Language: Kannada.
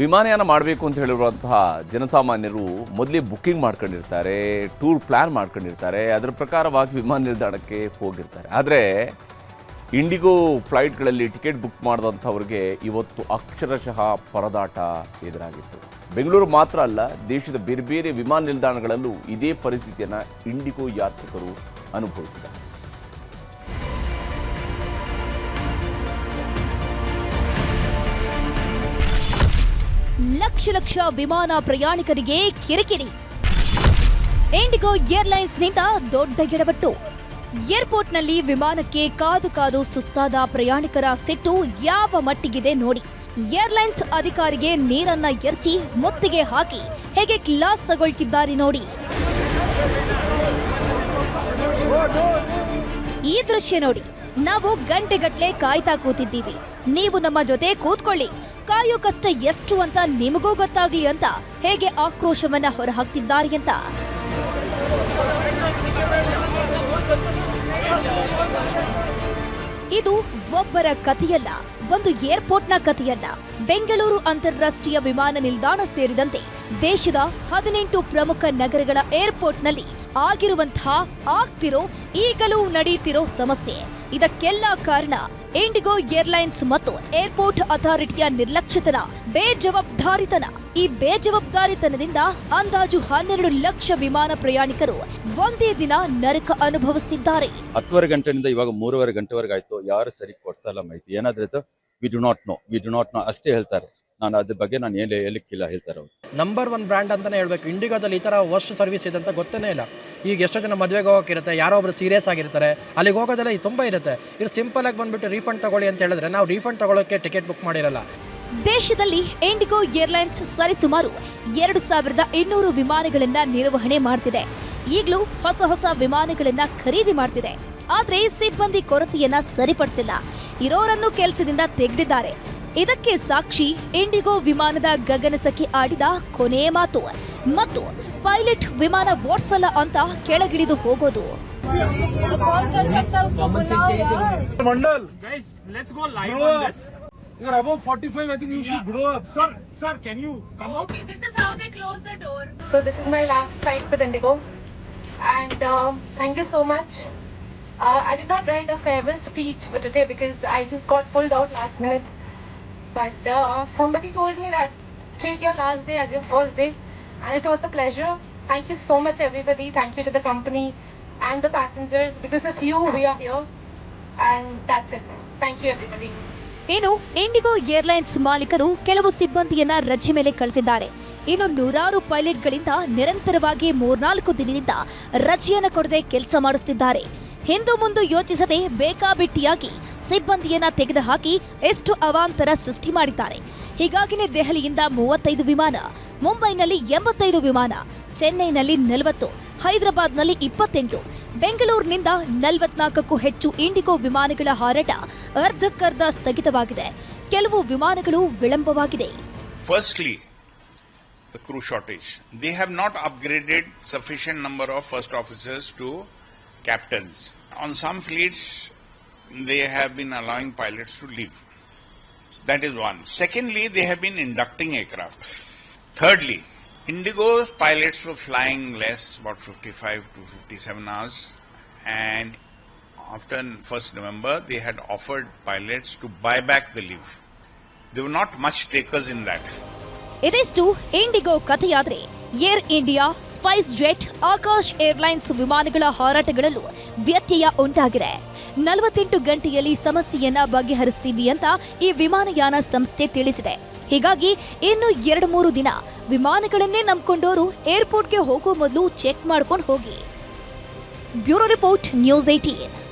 ವಿಮಾನಯಾನ ಮಾಡಬೇಕು ಅಂತ ಹೇಳಿರುವಂತಹ ಜನಸಾಮಾನ್ಯರು ಮೊದಲೇ ಬುಕ್ಕಿಂಗ್ ಮಾಡ್ಕೊಂಡಿರ್ತಾರೆ, ಟೂರ್ ಪ್ಲ್ಯಾನ್ ಮಾಡ್ಕೊಂಡಿರ್ತಾರೆ, ಅದರ ಪ್ರಕಾರವಾಗಿ ವಿಮಾನ ನಿಲ್ದಾಣಕ್ಕೆ ಹೋಗಿರ್ತಾರೆ. ಆದರೆ ಇಂಡಿಗೋ ಫ್ಲೈಟ್ಗಳಲ್ಲಿ ಟಿಕೆಟ್ ಬುಕ್ ಮಾಡಿದಂಥವ್ರಿಗೆ ಇವತ್ತು ಅಕ್ಷರಶಃ ಪರದಾಟ ಎದುರಾಗಿತ್ತು. ಬೆಂಗಳೂರು ಮಾತ್ರ ಅಲ್ಲ, ದೇಶದ ಬೇರೆ ಬೇರೆ ವಿಮಾನ ನಿಲ್ದಾಣಗಳಲ್ಲೂ ಇದೇ ಪರಿಸ್ಥಿತಿಯನ್ನು ಇಂಡಿಗೋ ಯಾತ್ರಿಕರು ಅನುಭವಿಸಿದ್ದಾರೆ. ಲಕ್ಷ ಲಕ್ಷ ವಿಮಾನ ಪ್ರಯಾಣಿಕರಿಗೆ ಕಿರಿಕಿರಿ. ಇಂಡಿಗೋ ಏರ್ಲೈನ್ಸ್ನಿಂದ ದೊಡ್ಡ ಎಡವಟ್ಟು. ಏರ್ಪೋರ್ಟ್ನಲ್ಲಿ ವಿಮಾನಕ್ಕೆ ಕಾದು ಕಾದು ಸುಸ್ತಾದ ಪ್ರಯಾಣಿಕರ ಸಿಟ್ಟು ಯಾವ ಮಟ್ಟಿಗಿದೆ ನೋಡಿ. ಏರ್ಲೈನ್ಸ್ ಅಧಿಕಾರಿಗೆ ನೀರನ್ನ ಎರಚಿ, ಮುತ್ತಿಗೆ ಹಾಕಿ ಹೇಗೆ ಕ್ಲಾಸ್ ತಗೊಳ್ತಿದ್ದಾರೆ ನೋಡಿ. ಈ ದೃಶ್ಯ ನೋಡಿ. ನಾವು ಗಂಟೆಗಟ್ಲೆ ಕಾಯ್ತಾ ಕೂತಿದ್ದೀವಿ. ನೀವು ನಮ್ಮ ಜೊತೆ ಕೂತ್ಕೊಳ್ಳಿ. ಕಾಯೋ ಕಷ್ಟ ಎಷ್ಟು ಅಂತ ನಿಮಗೂ ಗೊತ್ತಾಗ್ಲಿ ಅಂತ ಹೇಗೆ ಆಕ್ರೋಶವನ್ನ ಹೊರಹಾಕ್ತಿದ್ದಾರೆ ಅಂತ. ಇದು ಒಬ್ಬರ ಕಥೆಯಲ್ಲ, ಒಂದು ಏರ್ಪೋರ್ಟ್ನ ಕಥೆಯಲ್ಲ. ಬೆಂಗಳೂರು ಅಂತಾರಾಷ್ಟ್ರೀಯ ವಿಮಾನ ನಿಲ್ದಾಣ ಸೇರಿದಂತೆ ದೇಶದ ಹದಿನೆಂಟು ಪ್ರಮುಖ ನಗರಗಳ ಏರ್ಪೋರ್ಟ್ನಲ್ಲಿ ಆಗಿರುವಂತಹ ಆಗ್ತಿರೋ, ಈಗಲೂ ನಡೆಯುತ್ತಿರೋ ಸಮಸ್ಯೆ. ಇದಕ್ಕೆಲ್ಲ ಕಾರಣ ಇಂಡಿಗೋ ಏರ್ಲೈನ್ಸ್ ಮತ್ತು ಏರ್ಪೋರ್ಟ್ ಅಥಾರಿಟಿಯ ನಿರ್ಲಕ್ಷ್ಯತನ, ಬೇಜವಾಬ್ದಾರಿತನ. ಈ ಬೇಜವಾಬ್ದಾರಿತನದಿಂದ ಅಂದಾಜು ಹನ್ನೆರಡು ಲಕ್ಷ ವಿಮಾನ ಪ್ರಯಾಣಿಕರು ಒಂದೇ ದಿನ ನರಕ ಅನುಭವಿಸುತ್ತಿದ್ದಾರೆ ಹತ್ತುವರೆ ಗಂಟೆಯಿಂದ ಇವಾಗ ಮೂರುವರೆ ಗಂಟೆವರೆಗೆ ಆಯ್ತು ಯಾರು ಸರಿ ಕೊಡ್ತಾ ಇಲ್ಲ ಮಾಹಿತಿ. ಏನಾದ್ರೆ we do not know we do not know ಅಷ್ಟೇ ಹೇಳ್ತಾರೆ. ನಾನು ಅದ್ರ ಬಗ್ಗೆ ನಾನು ಏನು ಹೇಳಿಕ್ಕಿಲ್ಲ ಹೇಳ್ತಾರೆ ಅವ್ರು. ನಂಬರ್ ಒನ್ ಬ್ರ್ಯಾಂಡ್ ಅಂತಲೇ ಹೇಳಬೇಕು. ಇಂಡಿಗೋದಲ್ಲಿ ಈ ಥರ ವರ್ಸ್ಟ್ ಸರ್ವಿಸ್ ಇದೆ ಅಂತ ಗೊತ್ತೇ ಇಲ್ಲ. ಈಗ ಎಷ್ಟೋ ಜನ ಮದುವೆಗೆ ಹೋಗೋಕ್ಕಿರುತ್ತೆ ಯಾರೋ ಒಬ್ರು ಸೀರಿಯಸ್ ಆಗಿರ್ತಾರೆ ಅಲ್ಲಿಗೆ ಹೋಗೋದೆಲ್ಲ ಈ ತುಂಬ ಇರುತ್ತೆ. ಇದು ಸಿಂಪಲ್ ಆಗಿ ಬಂದ್ಬಿಟ್ಟು ರೀಫಂಡ್ ತಗೊಳ್ಳಿ ಅಂತ ಹೇಳಿದ್ರೆ ನಾವು ರೀಫಂಡ್ ತಗೊಳ್ಳೋಕ್ಕೆ ಟಿಕೆಟ್ ಬುಕ್ ಮಾಡಿರಲ್ಲ. ದೇಶದಲ್ಲಿ ಇಂಡಿಗೋ ಏರ್ಲೈನ್ಸ್ ಸರಿಸುಮಾರು ಎರಡು ಸಾವಿರದ ಇನ್ನೂರು ವಿಮಾನಗಳಿಂದ ನಿರ್ವಹಣೆ ಮಾಡ್ತಿದೆ. ಈಗಲೂ ಹೊಸ ಹೊಸ ವಿಮಾನಗಳಿಂದ ಖರೀದಿ ಮಾಡ್ತಿದೆ. ಆದರೆ ಸಿಬ್ಬಂದಿ ಕೊರತೆಯನ್ನ ಸರಿಪಡಿಸಿಲ್ಲ. ಇರೋರನ್ನು ಕೆಲಸದಿಂದ ತೆಗೆದಿದ್ದಾರೆ. ಇದಕ್ಕೆ ಸಾಕ್ಷಿ ಇಂಡಿಗೋ ವಿಮಾನದ ಗಗನಸಖಿ ಆಡಿದ ಕೊನೆ ಮಾತು ಮತ್ತು ಪೈಲಟ್ ವಿಮಾನ ಓಡ್ಸಲ್ಲ ಅಂತ ಕೆಳಗಿಳಿದು ಹೋಗೋದು Mandal. Guys, let's go live on this. You're above 45. I think you should grow up. Sir, sir, can you come out? Okay, this is how they close the door. So this is my last flight with Indigo, and um, thank you so much. Uh, I did not write a farewell speech for today because I just got pulled out last minute. But uh, somebody told me that treat your last day as your first day, and it was a pleasure. Thank you so much, everybody. Thank you to the company and the passengers. Because of you, we are here, and that's it. Thank you, everybody. ಇನ್ನು ಇಂಡಿಗೋ ಏರ್ಲೈನ್ಸ್ ಮಾಲೀಕರು ಕೆಲವು ಸಿಬ್ಬಂದಿಯನ್ನ ರಜೆ ಮೇಲೆ ಕಳಿಸಿದ್ದಾರೆ ಇನ್ನು ನೂರಾರು ಪೈಲಟ್ಗಳಿಂದ ನಿರಂತರವಾಗಿ ಮೂರ್ನಾಲ್ಕು ದಿನದಿಂದ ರಜೆಯನ್ನು ಕೊಡದೆ ಕೆಲಸ ಮಾಡಿಸುತ್ತಿದ್ದಾರೆ ಹಿಂದು ಮುಂದೆ ಯೋಚಿಸದೆ ಬೇಕಾಬಿಟ್ಟಿಯಾಗಿ ಸಿಬ್ಬಂದಿಯನ್ನ ತೆಗೆದುಹಾಕಿ ಎಷ್ಟು ಅವಾಂತರ ಸೃಷ್ಟಿ ಮಾಡಿದ್ದಾರೆ ಹೀಗಾಗಿನೇ ದೆಹಲಿಯಿಂದ ಮೂವತ್ತೈದು ವಿಮಾನ ಮುಂಬೈನಲ್ಲಿ ಎಂಬತ್ತೈದು ವಿಮಾನ ಚೆನ್ನೈನಲ್ಲಿ ನಲವತ್ತು ಹೈದರಾಬಾದ್ನಲ್ಲಿ ಇಪ್ಪತ್ತೆಂಟು ಬೆಂಗಳೂರಿನಿಂದ ನಲವತ್ನಾಲ್ಕಕ್ಕೂ ಹೆಚ್ಚು ಇಂಡಿಗೋ ವಿಮಾನಗಳ ಹಾರಾಟ ಅರ್ಧಕ್ಕರ್ಧ ಸ್ಥಗಿತವಾಗಿದೆ ಕೆಲವು ವಿಮಾನಗಳು ವಿಳಂಬವಾಗಿದೆ firstly the crew shortage. They have not upgraded sufficient number of first officers to captains. On some fleets, they have been allowing pilots to leave. That is one. Secondly, they have been inducting aircraft. Thirdly, Indigo's pilots were flying less, about 55 to 57 hours, and after 1st November, they had offered pilots to buy back the leave. There were not much takers in that. ಇದಿಷ್ಟು IndiGo ಕಥೆಯಾದ್ರೆ Air India, Spice Jet, Akash airlines ವಿಮಾನಗಳ ಹಾರಾಟಗಳಲ್ಲೂ ವ್ಯತ್ಯಯ ಉಂಟಾಗಿದೆ. ನಲವತ್ತೆಂಟು ಗಂಟೆಯಲ್ಲಿ ಸಮಸ್ಯೆಯನ್ನ ಬಗೆಹರಿಸ್ತೀವಿ ಅಂತ ಈ ವಿಮಾನಯಾನ ಸಂಸ್ಥೆ ತಿಳಿಸಿದೆ. ಹೀಗಾಗಿ ಇನ್ನು ಎರಡು ಮೂರು ದಿನ ವಿಮಾನಗಳನ್ನೇ ನಂಬಿಕೊಂಡವರು ಏರ್ಪೋರ್ಟ್ಗೆ ಹೋಗೋ ಮೊದಲು ಚೆಕ್ ಮಾಡ್ಕೊಂಡು ಹೋಗಿ. Bureau report, news eighteen